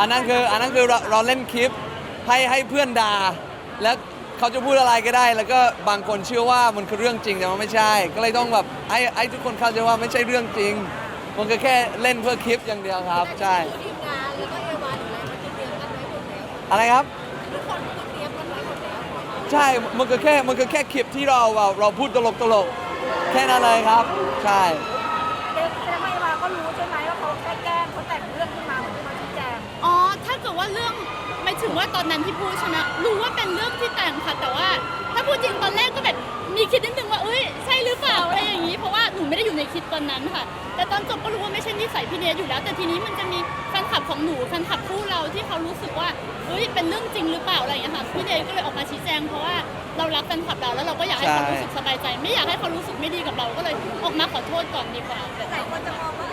อันนั้นคืออันนั้นคือเราเราเล่นคลิปให้ให้เพื่อนด่าแล้วเขาจะพูดอะไรก็ได้ แล้วก็บางคนเชื่อว่ามันคือเรื่องจริงแต่มันไม่ใช่ ก็เลยต้องแบบให้ให้ทุกคนเข้าใจว่าไม่ใช่เรื่องจริง มันก็แค่เล่นเพื่อคลิปอย่างเดียวครับ ใช่ ทีมงานแล้วก็เอวาหรืออะไรมันจะเตรียมกันไว้หมดแล้วอะไรครับ ทุกคนก็เตรียมกันไว้หมดแล้วใช่ มันก็แค่มันก็แค่คลิปที่เราเราเราพูดตลกตลกๆแค่นั้นเลยครับ ใช่ เกิดว่าเรื่องหมายถึงว่าตอนนั้นที่พูดใช่ไหมรู้ว่าเป็นเรื่องที่แต่งค่ะแต่ว่า ถ้าพูดจริงตอนแรกก็แบบมีคิดนิดนึงว่าเอ้ยใช่หรือเปล่าอะไรอย่างนี้เพราะว่าหนูไม่ได้อยู่ในคลิปตอนนั้นค่ะ แต่ตอนจบก็รู้ว่าไม่ใช่นิสัยพี่เนยอยู่แล้ว แต่ทีนี้มันจะมีแฟนคลับของหนูแฟนคลับคู่เราที่เขารู้สึกว่าเฮ้ยเป็นเรื่องจริงหรือเปล่าอะไรอย่างเงี้ยค่ะพี่เนยก็เลยออกมาชี้แจงเพราะว่าเรารักแฟนคลับเราแล้วเราก็อยากให้เขารู้สึกสบายใจ ไม่อยากให้เขารู้สึกไม่ดีกับเราก็เลยออกมาขอโทษก่อนดีกว่าแบบหลายคนจะมองว่า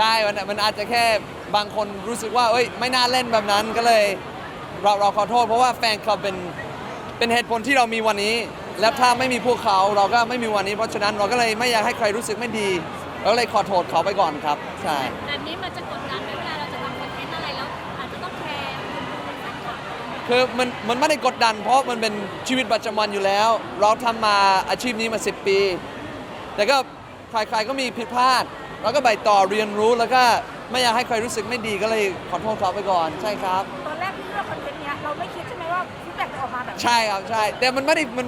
ใช่มันมันอาจจะแค่บางคนรู้สึกว่าเอ้ยไม่น่าเล่นแบบนั้นก็เลยเราเราขอโทษ เพราะว่าแฟนคลับเป็นเป็นเหตุผลที่เรามีวันนี้ แล้วถ้าไม่มีพวกเขาเราก็ไม่มีวันนี้ เพราะฉะนั้นเราก็เลยไม่อยากให้ใครรู้สึกไม่ดีเราก็เลยขอโทษเขาไปก่อนครับใช่แบบนี้มันจะกดดันไหมเวลาเราจะทำคอนเทนต์อะไรแล้วอาจจะต้องแคร์คนดูเป็นแฟนคลับคือมันมันไม่ได้กดดัน เพราะมันเป็นชีวิตประจำวันอยู่แล้ว เราทำมาอาชีพนี้มา 10 ปี แต่ก็ใครๆก็มีผิดพลาด เราก็ไปต่อเรียนรู้แล้วก็ไม่อยากให้ใครรู้สึกไม่ดีก็เลยขอโทษเขาไปก่อนใช่ครับ ตอนแรกที่เลือกคอนเทนต์เนี้ยเราไม่คิดใช่ไหมว่าฟีดแบ็กจะออกมาแบบนี้ใช่ครับใช่ แต่มันไม่ได้มัน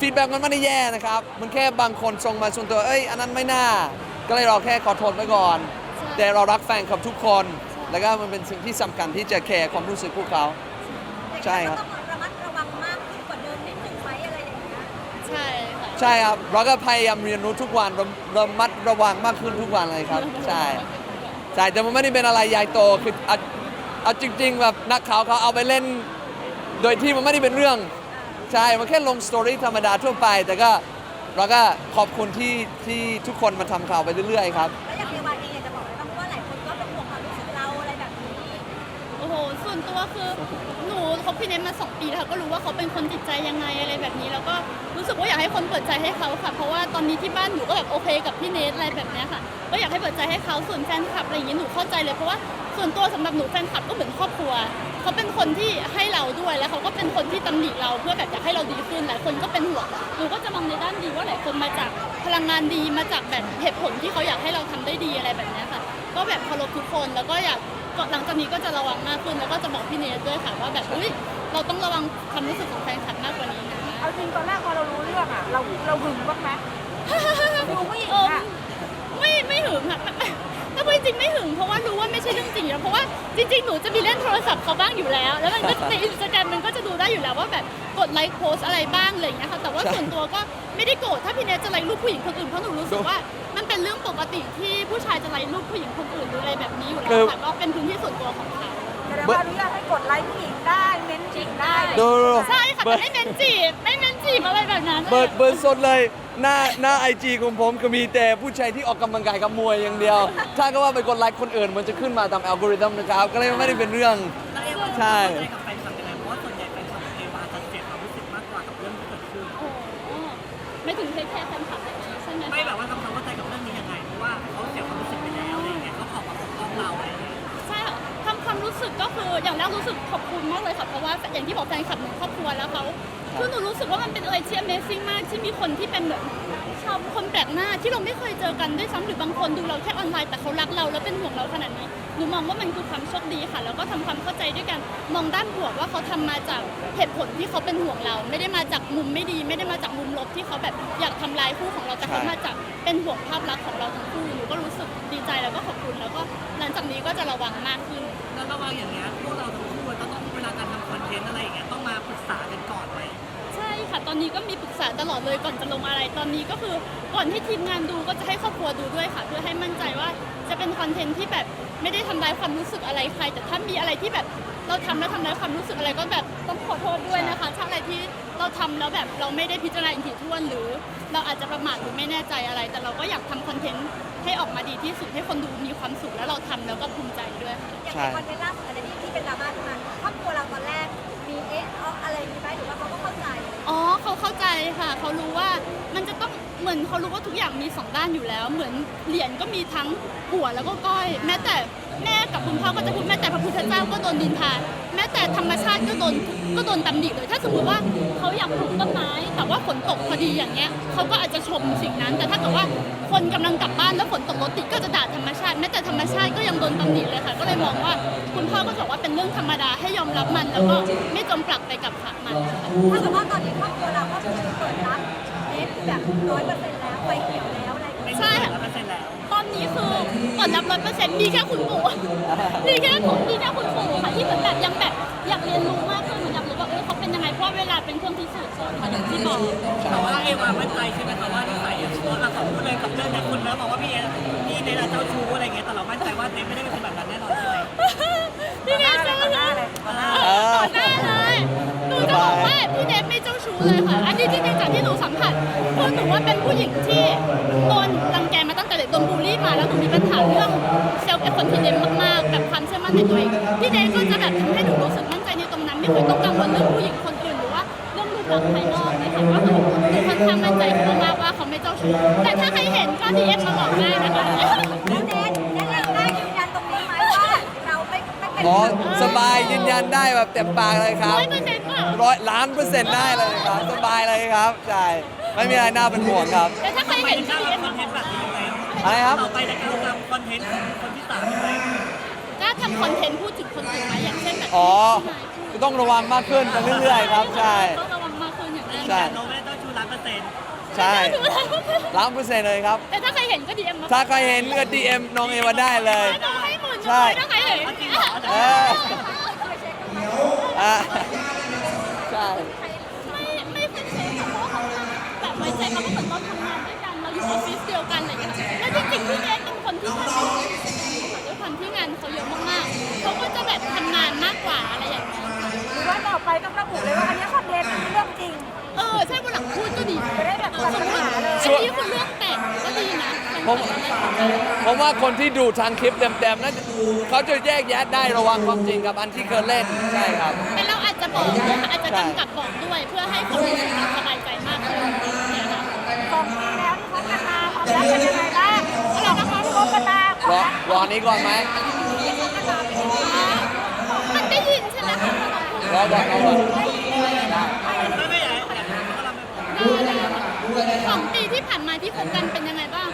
ฟีดแบ็กมันไม่ได้แย่นะครับ มันแค่บางคนส่งมาส่วนตัวเอ้ยอันนั้นไม่น่า ก็เลยเราแค่ขอโทษไปก่อน แต่เรารักแฟนคลับทุกคน แล้วก็มันเป็นสิ่งที่สำคัญที่จะแคร์ความรู้สึกพวกเขา ใช่ครับแต่ก็ต้องระมัดระวัง ใช่ครับเราก็พยายามเรียนรู้ทุกวันระระมัดระวังมากขึ้นทุกวันเลยครับ ใช่ใช่แต่มันไม่ได้เป็นอะไรใหญ่โตคือเอาเอาจริง ๆ แบบนักข่าวเขาเอาไปเล่น โดยที่มันไม่ได้เป็นเรื่อง ใช่มันแค่ลงสตอรี่ธรรมดาทั่วไป แต่ก็เราก็ขอบคุณที่ที่ทุกคนมาทำข่าวไปเรื่อยๆครับ ส่วนตัวคือหนูคบพี่เนทมาสองปีแล้วก็รู้ว่าเขาเป็นคนจิตใจยังไงอะไรแบบนี้ แล้วก็รู้สึกว่าอยากให้คนเปิดใจให้เขาค่ะ เพราะว่าตอนนี้ที่บ้านหนูก็แบบโอเคกับพี่เนทอะไรแบบนี้ค่ะ ก็อยากให้เปิดใจให้เขาส่วนแฟนคลับอะไรอย่างนี้หนูเข้าใจเลยเพราะว่าส่วนตัวสำหรับหนูแฟนคลับก็เหมือนครอบครัว เขาเป็นคนที่ให้เราด้วยแล้วเขาก็เป็นคนที่ตำหนิเราเพื่อแบบอยากให้เราดีขึ้นหลายคนก็เป็นห่วงหนูก็จะมองในด้านดีว่าหลายคนมาจากพลังงานดีมาจากแบบเหตุผลที่เขาอยากให้เราทำได้ดีอะไรแบบนี้ค่ะ ก็แบบเคารพทุกคนแล้วก็อยาก ก็หลังจากนี้ก็จะระวังมากขึ้นแล้วก็จะบอกพี่เนทด้วยค่ะว่าแบบอุ้ยเราต้องระวังความรู้สึกของแฟนคลับมากกว่านี้นะเอาจริงตอนแรกพอเรารู้เรื่องอะ เราเราหึงบ้างไหมดูผู้หญิงเอออะไม่ไม่หึงค่ะไม่ไม่ถ้าพูดจริงไม่หึงเพราะว่ารู้ว่าไม่ใช่เรื่องจริงอยู่แล้วเพราะว่าจริงๆหนูจะมีเล่นโทรศัพท์เขาบ้างอยู่แล้ว แล้วมันก็ในอินสตาแกรมมันก็จะดูได้อยู่แล้วว่าแบบกดไลค์โพสอะไรบ้างอะไรอย่างเงี้ยค่ะแต่ว่าใช่ส่วนตัวก็ไม่ได้โกรธถ้าพี่เนทจะไลค์รูปผู้หญิงคนอื่นเพราะหนูรู้สึกว่ามัน เป็นเรื่องปกติที่ผู้ชายจะไลค์รูปผู้หญิงคนอื่นหรืออะไรแบบนี้อยู่แล้วค่ะก็เป็นพื้นที่ส่วนตัวของเขาแสดงว่าอนุญาตให้กดไลค์ผู้หญิงได้เม้นต์หญิงได้ดูใช่ค่ะเบิแต่ร์ดไม่เน้นจีบไม่เน้นจีบอะไรแบบนั้น เบิร์ดเบิร์ดสดเลยหน้าหน้าไอจีของผมก็มีแต่ผู้ชายที่ออกกำลังกายกับมวยอย่างเดียว ถ้าก็ว่าไปกดไลค์คนอื่น มันจะขึ้นมาตามอัลกอริทึมนะครับ ก็เลยไม่ได้เป็นเรื่องแล้วเอวาใช่เข้าใจกับแฟนคลับยังไงเพราะว่าส่วนใหญ่แฟนคลับเอวาจะเสียความรู้สึกมากกว่ากับเรื่องที่เกิดขึ้นโอ้โหไม่ถึงเทคแคร์แฟนคลับแบบนี้ใช่ไหมไม่แบบว่า ออย่างแรกรู้สึกขอบคุณมากเลยค่ะเพราะว่าอย่างที่บอกแฟนคลับหนูครอบครัวแล้วเขาคือหนูรู้สึกว่ามันเป็นอะไรที่ Amazing มากที่มีคนที่เป็นแบบชาวคนแปลกหน้าที่เราไม่เคยเจอกันด้วยซ้ำหรือบางคนดูเราแค่ออนไลน์แต่เขารักเราแล้วเป็นห่วงเราขนาดนี้หนูมองว่ามันคือความโชคดีค่ะ แล้วก็ทำความเข้าใจด้วยกันมองด้านบวกว่าเขาทำมาจากเหตุผลที่เขาเป็นห่วงเรา ไม่ได้มาจากมุมไม่ดี ไม่ได้มาจากมุมลบที่เขาแบบอยากทำลายคู่ของเราแต่เขาใช่มาจากเป็นห่วงภาพลักษณ์ของเราทั้งคู่หนูก็รู้สึกดีใจแล้วก็ขอบคุณแล้วก็หลังจากนี้ก็จะระวังมากขึ้น แล้วระหว่างอย่างเงี้ย อนนี้ก็มีปรึกษาตลอดเลยก่อนจะลงอะไร ตอนนี้ก็คือก่อนให้ทีมงานดูก็จะให้ครอบครัวดูด้วยค่ะ เพื่อให้มั่นใจว่าจะเป็นคอนเทนต์ที่แบบไม่ได้ทำร้ายความรู้สึกอะไรใคร แต่ถ้ามีอะไรที่แบบเราทำแล้วทำร้ายความรู้สึกอะไรก็แบบต้องขอโทษด้วยนะคะถ้าอะไรที่เราทำแล้วแบบเราไม่ได้พิจารณาอินทีถ้วนหรือ เราอาจจะประมาทหรือไม่แน่ใจอะไร แต่เราก็อยากทำคอนเทนต์ให้ออกมาดีที่สุดให้คนดูมีความสุขแล้วเราทำแล้วก็ภูมิใจด้วยค่ะ อย่างในคอนเทนต์ล่าสุดอันนี้ที่เป็นดราม่าขึ้นมาครอบครัวเราตอนแรกมีเอ๊ะเอาอะไรมีไหมหรือว่าเขาก็ อ๋อเขาเข้าใจค่ะ เขารู้ว่ามันจะต้อง เหมือนเขารู้ว่าทุกอย่างมีสองด้านอยู่แล้ว เหมือนเหรียญก็มีทั้งหัวแล้วก็ก้อย แม้แต่แม่กับคุณพ่อก็จะพูดแม้แต่พระพุทธเจ้าก็โดนดินทาแม้แต่ธรรมชาติก็โดนก็โดนตำหนิเลยถ้าสมมติว่าเขาอยากปลูกต้นไม้ แต่ว่าฝนตกพอดีอย่างเงี้ยเขาก็อาจจะชมสิ่งนั้น แต่ถ้าเกิดว่าคนกำลังกลับบ้านแล้วฝนตกรถติดก็จะด่าธรรมชาติแม้แต่ธรรมชาติก็ยังโดนตำหนิเลยค่ะ ก็เลยมองว่าคุณพ่อก็บอกว่าเป็นเรื่องธรรมดาให้ยอมรับมันแล้วก็ไม่จมปลักไปกับมันถ้าเกิดว่าตอนนี้ครอบครัวเราก็เปิดรับ เน็ตแบบร้อยเปอร์เซ็นต์แล้วไฟเขียวแล้วอะไรอย่างเงี้ยใช่ร้อยเปอร์เซ็นต์แล้วตอนนี้คือเปิดรับร้อยเปอร์เซ็นต์มีแค่คุณปู่มีแค่ผมมีแค่คุณปู่ค่ะที่เหมือนแบบยังแบบอยากเรียนรู้มากขึ้นเหมือนอยากรู้ว่าเออเขาเป็นยังไงเพราะเวลาเป็นเครื่องพิสูจน์ค่ะอย่างที่บอกแต่ว่าเอวามั่นใจใช่ไหมคะว่านิสัยอย่างที่เราสองพูดเลยกับเรื่องเนี้ยคุณเลิฟบอกว่าพี่เอพี่เนทอะเจ้าชู้อะไรเงี้ยแต่เรามั่นใจว่าเนทไม่ได้เป็นคนแบบนั้นแน่นอนใช่ไหม ชู้เลยค่ะ อันนี้จริงๆจากที่หนูสัมผัสคือหนูว่าเป็นผู้หญิงที่โดนรังแกมาตั้งแต่เด็กโดนบูลลี่มาแล้วหนูมีปัญหาเรื่องเซลฟ์เอฟคอนฟิเดนมากๆแบบความเชื่อมั่นในตัวเองพี่เนทก็จะแบบทำให้หนูรู้สึกมั่นใจในตรงนั้นไม่เคยต้องกังวลเรื่องผู้หญิงคนอื่นหรือว่าเรื่องรูปลักษณ์ภายนอกนะคะก็คือหนูค่อนข้างมั่นใจเขามากๆว่าเขาไม่เจ้าชู้แต่ถ้าใครเห็นก็ดีเอ็มมาบอกได้นะคะ อ๋อสบายยืนยันได้แบบเต็มปากเลยครับร้อยเปอร์เซ็นต์ป่ะร้อยล้านเปอร์เซ็นต์ได้เลยครับ สบายเลยครับใช่ไม่มีอะไรน่าเป็นห่วงครับแต่ถ้าใครไปเห็นจะก็กล้าดีเอ็มทำคมาอนบเทอนกต์แบบนี้ไหมอะไรครับต่อไปจะกล้าทำคอนเทนต์คนที่สามไหมกล้าทำคอนเทนต์พูดถึงคนอื่นไหมอย่างเช่นแบบอ๋อที่นายพูดต้องระวังมากขึ้นไปเรื่อยๆครับใช่ต้องระวังมากขึ้นอย่างแรกใช่โนไม่ได้เจ้าชู้ร้อยเปอร์เซ็นต์ใช่ล้านเปอร์เซ็นต์เลยครับแต่ถ้าใครเห็นก็ดีเอ็มมาถ้าใครเห็นเลือด DM น้องเอวาได้เลยหนูให้หมื่นใช่ อออะใช่ ไม่ไม่เคยเช็คค่เพราะว่าเขาแบบไว้ใจเขาเหมือนตอนทำงานด้วยกันเราอยู่ออฟฟิศเดียวกันอะไรอย่างเงี้ยแล้วจริงๆพี่เนทเป็นคนที่ทำงานด้วยความที่งานเขาเยอะมากๆเขาก็จะแบบทำงานมากกว่าอะไรอย่างเงี้ยหรือว่าต่อไปต้องระบุเลยว่าอันนี้คอนเทนต์เป็นเรื่องจริง เออใช่วันหลังพูดก็ดีจะได้แบบเอตัอดสมปัญมติหาเลยอันนี้คือเรื่องแต่งก็ดีนะ ผมผมว่าคนที่ดูทางคลิปเต็มๆน่าจะเขาจะแยกแยะได้ระหวังความจริงกับอันที่เกินเล่นใช่ครับแต่เราอาจจะบอกด้วยค่ะอาจจะจำกัดบอกด้วยเพื่อให้คนรู้สึกสบายใจมากขึ้นเนี่ยค่ะสองปีแล้วที่คบกันมาความรักเป็นยังไงบ้างเรานะคะที่คบกันมารอรอนี้ก่อนไหมมันได้ยินใช่ไหมคะรอก่อนรอก่อนไม่ไม่อยากอยากรู้ว่าเราไม่สองปีที่ผ่านมาที่คบกันเป็นยังไงบ้าง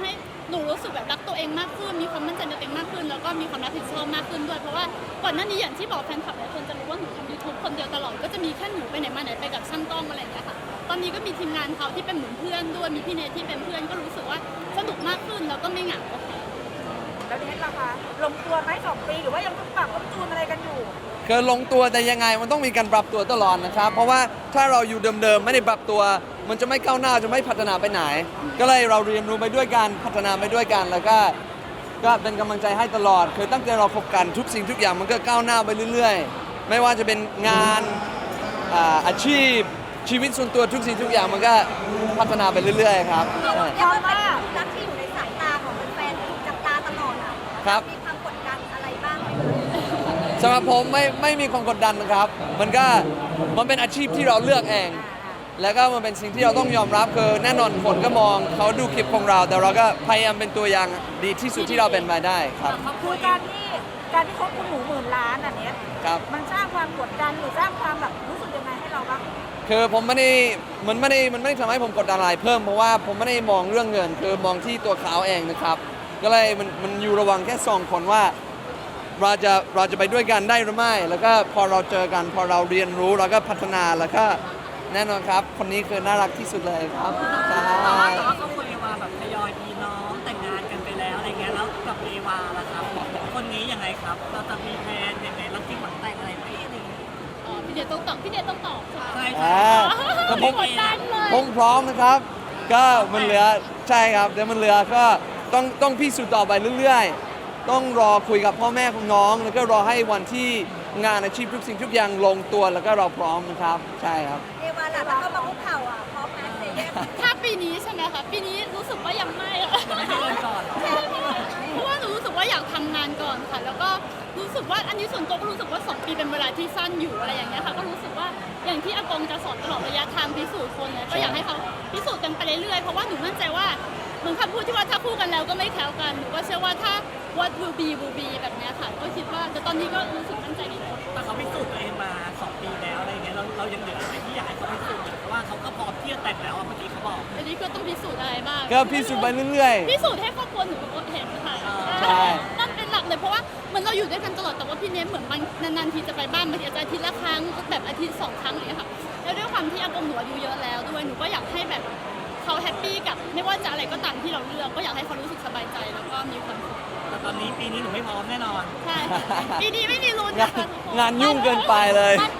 ไม่ถึงเขาทำให้หนูรู้สึกแบบรักตัวเองมากขึ้น มีความมั่นใจในตัวเองมากขึ้น แล้วก็มีความรับผิดชอบมากขึ้นด้วย เพราะว่าก่อนหน้านี้อย่างที่บอกแฟนคลับหลายคนจะรู้ว่าหนูทำยูทูบคนเดียวตลอด ก็จะมีแค่หนูไปไหนมาไหนไปกับช่างกล้องอะไรอย่างเงี้ยค่ะ ตอนนี้ก็มีทีมงานเขาที่เป็นเหมือนเพื่อนด้วย มีพี่เนที่เป็นเพื่อน ก็รู้สึกว่าสนุกมากขึ้น แล้วก็ไม่เหงาค่ะแล้วเน็ตล่ะคะ ลงตัวไหมสองปีหรือว่ายังต้องปรับต้องจูนอะไรกันอยู่ คือลงตัวแต่ยังไงมันต้องมีการปรับตัวตลอดนะครับ เพราะว่าถ้าเราอยู่เดิมๆไม่ได้ปรับตัว มันจะไม่ก้าวหน้าจะไม่พัฒนาไปไหน ก็เลยเราเรียนรู้ไปด้วยกันพัฒนาไปด้วยกันแล้วก็ก็เป็นกำลังใจให้ตลอด คือตั้งแต่เราคบกันทุกสิ่งทุกอย่างมันก็ก้าวหน้าไปเรื่อย ๆ ไม่ว่าจะเป็นงานอ่าอาชีพชีวิตส่วนตัวทุกสิ่งทุกอย่างมันก็พัฒนาไปเรื่อยๆครับใช่ยอมว่ารักที่อยู่ในสายตาของแฟนๆถูกจับตาตลอดอะครับ มีความกดดันอะไรบ้างไหม สำหรับผมไม่ไม่มีความกดดันนะครับ มันก็มันเป็นอาชีพที่เราเลือกเอง แล้วก็มันเป็นสิ่งที่เราต้องยอมรับคือแน่นอนคนก็มองเขาดูคลิปของเรา แต่เราก็พยายามเป็นตัวอย่างดีที่สุดที่เราเป็นมาได้ครับ คือการที่การที่คบคุณหนูหมื่นล้านอันเนี้ยครับ มันสร้างความกดดันหรือสร้างความแบบรู้สึกยังไงให้เราบ้างคือผมไม่ได้มันไม่ได้มันไม่ได้ทำให้ผมกดดันอะไรเพิ่มเพราะว่าผมไม่ได้มองเรื่องเงิน คือมองที่ตัวเขาเองนะครับ ก็เลยมันมันอยู่ระหวังแค่สองคนว่า เราจะเราจะไปด้วยกันได้หรือไม่ แล้วก็พอเราเจอกันพอเราเรียนรู้เราก็พัฒนาแล้วก็แน่นอนครับ คนนี้คือน่ารักที่สุดเลยครับใช่แต่ว่าแต่ว่าครอบครัวเอวาแบบทยอยมีน้องแต่งงานกันไปแล้วอะไรเงี้ยแล้วกับเอวาล่ะครับคนนี้ยังไงครับ เราจะมีแพลนยังไงเราคิดหวังแต่งอะไรไหมอะไรเงี้ยอ๋อพี่เนยต้องตอบพี่เนยต้องตอบค่ะใช่อ่าใช่แต่ผมกดดันเลยผมพร้อมนะครับ ก็มันเหลือใช่ครับเดี๋ยวมันเหลือก็ต้องต้องพิสูจน์ต่อไปเรื่อยๆ ต้องรอคุยกับพ่อแม่ของน้อง แล้วก็รอให้วันที่งานอาชีพทุกสิ่งทุกอย่างลงตัวแล้วก็เราพร้อมนะครับ ใช่ครับ เอวาล่ะแล้วก็มาคุกเข่าอะพร้อมไหมเซเย่ถ้าปีนี้ใช่ไหมคะ ปีนี้รู้สึกว่ายังไม่อะไม่เกินก่ อนเพรากว่าอยากทำงานก่อนค่ะ แล้วก็รู้สึกว่าอันนี้ส่วนตัวก็รู้สึกว่าสองปีเป็นเวลาที่สั้นอยู่อะไรอย่างเงี้ยค่ะ ก็รู้สึกว่าอย่างที่อากงจะสอนตลอดระยะทางพิสูจน์คนเนี่ยก็อยากให้เขาพิสูจน์กันไปเรื่อยๆ เพราะว่าหนูมั่นใจว่าเหมือนคำพูดที่ว่าถ้าคู่กันแล้วก็ไม่แคล้วกัน หนูก็เชื่อว่าถ้า what will be will be แบบเนี้ยค่ะ ก็คิดว่าแต่ตอนนี้ก็รู้สึกมั่นใจดีแล้วแต่เขาพิสูจน์ตัวเองมาสองปีแล้วอะไรเงี้ยเราเรายังเหลืออะไรที่อยากให้เขาพิสูจน์ เพราะว่าเขาก็พร้อมที่จะแต่งแล้วอะเมื่อกี้เขาบอกอันนี้ก็ต้องพิสูจน์อะไรบ้างก็พิสูจน์ไปเรื่อย พิสูจน์ให้ครอบครัวหนูเห็นค่ะใช่ นั่นเป็นหลักเลยเพราะว่าเหมือนเราอยู่ด้วยกันตลอดแต่ว่าพี่เนมเหมือนมันนานๆทีจะไปบ้านบางทีอาจจะอาทิตย์ละครั้งแบบอาทิตย์สองครั้งอย่างเงี้ยค่ะแล้วด้วยความที่อากงหนูอายุเยอะแล้วด้วยหนูก็อยากให้แบบเขาแฮปปี้กับไม่ว่าจะอะไรก็ตามที่เราเลือกก็อยากให้เขารู้สึกสบายใจแล้วก็มีความสุขแต่ตอนนี้ปีนี้หนูไม่พร้อมแน่นอน ใช่ค่ะปีนี้ไม่มีลุ้นงานะนคะทุกคนงานยุ่งเกินไปเลยมัน